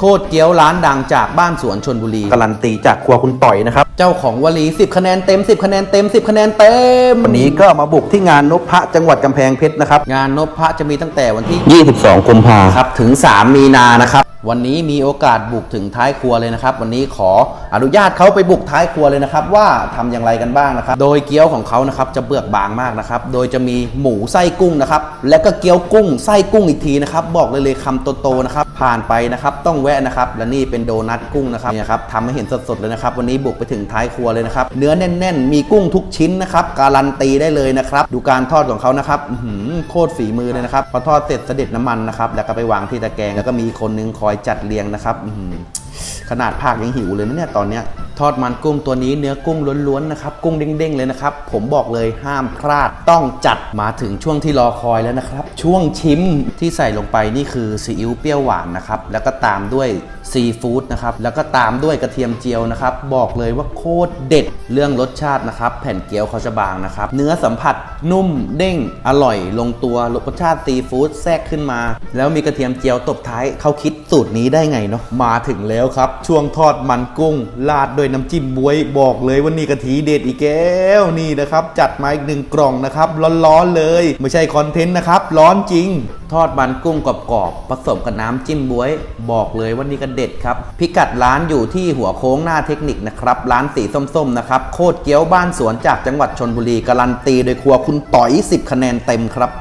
โคตรเกี๊ยวร้านดังจากบ้านสวนชนบุรีการันตีจากครัวคุณต่อยนะครับ เจ้าของวลี 10 คะแนนเต็ม 10 คะแนนเต็ม 10 คะแนนเต็ม วันนี้ก็มาบุกที่งานนพพระจังหวัดกำแพงเพชรนะครับ งานนพพระจะมีตั้งแต่วันที่ 22กุมภาครับถึง 3 มีนานะครับ วันนี้มีโอกาสบุกถึงท้ายครัวเลยนะครับ วันนี้ขออนุญาตเขาไปบุกท้ายครัวเลยนะครับ ว่าทำอย่างไรกันบ้างนะครับ โดยเกี๊ยวของเขานะครับจะเบือกบางมากนะครับ โดยจะมีหมูไส้กุ้งนะครับ และก็เกี๊ยวกุ้งไส้กุ้งอีกทีนะครับ บอกเลยเลยคำโตๆนะครับ ผ่านไปนะครับต้องแวะนะครับ และนี่เป็นโดนัทกุ้งนะครับนี่ยครับทำให้เห็นสดๆเลยนะครับ วันนี้บุกไปถึงท้ายครัวเลยนะครับ เนื้อแน่น ๆ มีกุ้งทุกชิ้นนะครับ การันตีได้เลยนะครับ ดูการทอดของเขานะครับหือโคตรฝีมือเลยนะครับ พอทอดเสร็จเสด็จน้ำมันนะครับ แล้วก็ไปวางที่ตะแกรง แล้วก็มีคนนึงคอยจัดเรียงนะครับขนาดภาคยังหิวเลยนะเนี่ยตอนเนี้ย ทอดมันกุ้งตัวนี้เนื้อกุ้งล้วนๆนะครับกุ้งเด้งๆเลยนะครับ ผมบอกเลยห้ามพลาดต้องจัดมาถึงช่วงที่รอคอยแล้วนะครับ ช่วงชิมที่ใส่ลงไปนี่คือซีอิ๊วเปรี้ยวหวานนะครับแล้วก็ตามด้วยซีฟู้ดนะครับแล้วก็ตามด้วยกระเทียมเจียวนะครับ บอกเลยว่าโคตรเด็ดเรื่องรสชาตินะครับ แผ่นเกี๊ยวเขาจะบางนะครับ เนื้อสัมผัสนุ่มเด้งอร่อยลงตัวรสชาติซีฟู้ดแทรกขึ้นมา แล้วมีกระเทียมเจียวตบท้ายเขาคิดสูตรนี้ได้ไงเนาะมาถึงแล้วครับ ช่วงทอดมันกุ้งราดด้วยน้ำจิ้มบวยบอกเลยว่านี่กะทิเด็ดอีกแก้วนี่นะครับ จัดมาอีกหนึ่งกล่องนะครับร้อนๆเลย ไม่ใช่คอนเทนต์นะครับ ร้อนจริง ทอดมันกุ้งกรอบๆผสมกับน้ำจิ้มบวย บอกเลยว่านี่ก็เด็ดครับ พิกัดร้านอยู่ที่หัวโค้งหน้าเทคนิคนะครับร้านสีส้มๆนะครับโคตรเกี๊ยวบ้านสวนจากจังหวัดชนบุรีการันตีโดยครัวคุณต่อย 10 คะแนนเต็มครับ